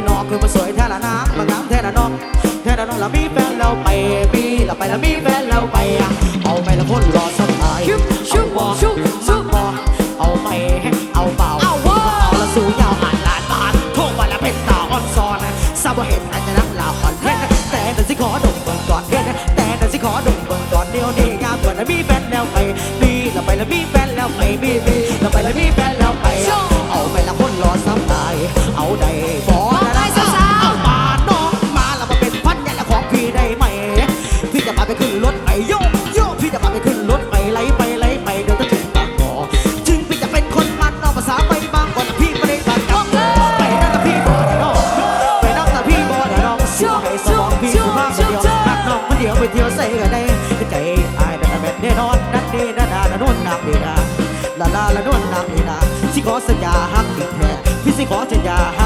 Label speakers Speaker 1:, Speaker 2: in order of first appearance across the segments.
Speaker 1: นลูกไอ้นอกคือมาสวยแท้ละน้ำมางามแท้ละน้องแท้ละน้องละมีแฟนแล้วไปปีละไปละมีแฟนแล้วไปเอาไปละคนรอสบาย
Speaker 2: ชุบชุบ
Speaker 1: เอาบอก
Speaker 2: ชุบ
Speaker 1: อเอาไปเอาเบา
Speaker 2: เอาว่า
Speaker 1: เอาละสูงยาวอ่านลานบานท่วงวันละเป็นตาอ่อนซอนทราบว่าเห็นอาจจะนักลาอ่อนเพ่นแต่แต่สิขอดมเบิ่งก่อนเพ่นแต่แต่สิขอดมเบิ่งก่อนเดียวนี้งามกว่านะมีแฟนแล้วไปมีละไปและมีแฟนแล้วไปมีมีละไปและมีแฟน เที่ยวใส่กันได้ใจอายแต่แบบแน่นอนนั่นดีนั่นนานั่นนู่นนักดีนาลาลาละนวลนางนี่นะสิขอสัญญาฮักจริแท้พี่สิขอสัญญาหัก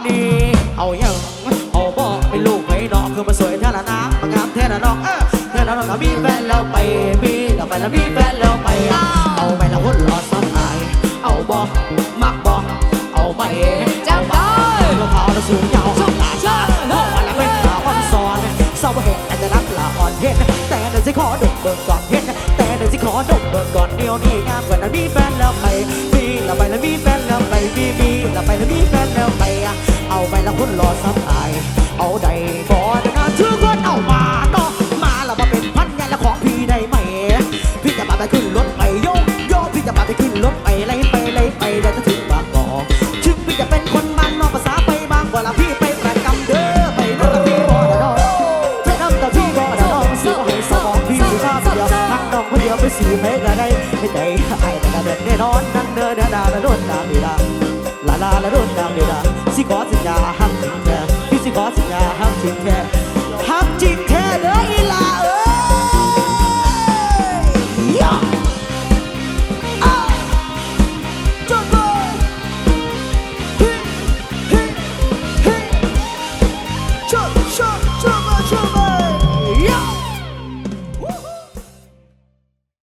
Speaker 1: เอาหาดนี้เอายังเอาบอกเป็นลูกไม่นอกคือมาสวยแท้ละน้ำมางามแท้ละน้องเออแท้ละน้องก็มีแฟนแล้วไปมีแล้วไปแล้วมีแฟนแล้วไปอะเอาไปแล้วคนรอสักอายเอาบอกมักบอกเอาไป
Speaker 2: จำได้
Speaker 1: มะพร้าวแล้วสูงยาวหลาชาพ่อวันละเป็นสาวอ่อนซอนเศร้าเห็นแต่จะรักละอ่อนเห็นแต่เดี๋ยวสิขอดมเบิกก่อนเห็นแต่เดี๋ยวสิขอดมเบิกก่อนเดียวนี้งามกว่านั้นมีแฟนแล้วไปมีแล้วไปแล้วมีแฟนแล้วไปมีมีแล้วไปแล้วมี ล้วคนรอสับตาย เอาได้บ่ได้นะชื่อคนเอามาเนาะมาแล้วมาเป็นพันยันแล้วของพี่ได้ไหม พี่จะมาไปขึ้นรถไปโยกโยกพี่จะมาไปขึ้นรถไปไล่ไปไล่ไปเดี๋ยวจะถึงบางกอกถึงพี่จะเป็นคนมันนอกภาษาไปบางกว่าละพี่ไปประจำเด้อไปนั่งกับพี่บ่ได้ดอกไปนั่งกับพี่บ่ได้ดอกสิบ่ให้สมองพี่สุภาพเดียวนั่งดอกคนเดียวไปสี่เพก็ได้ไม่ใจไอ้แต่กระเด็นแน่นอนนั่งเด้อเด้อดาละโดนดาดีดา ลาลาและรุ่นดาวเดือดสิขอสัญญาห้ามทิ้งแท้พี่สิขอสัญญาห้ามทิ้งแท้ห้ามทิ้งแท้เด้ออีลาเอ้ยจบ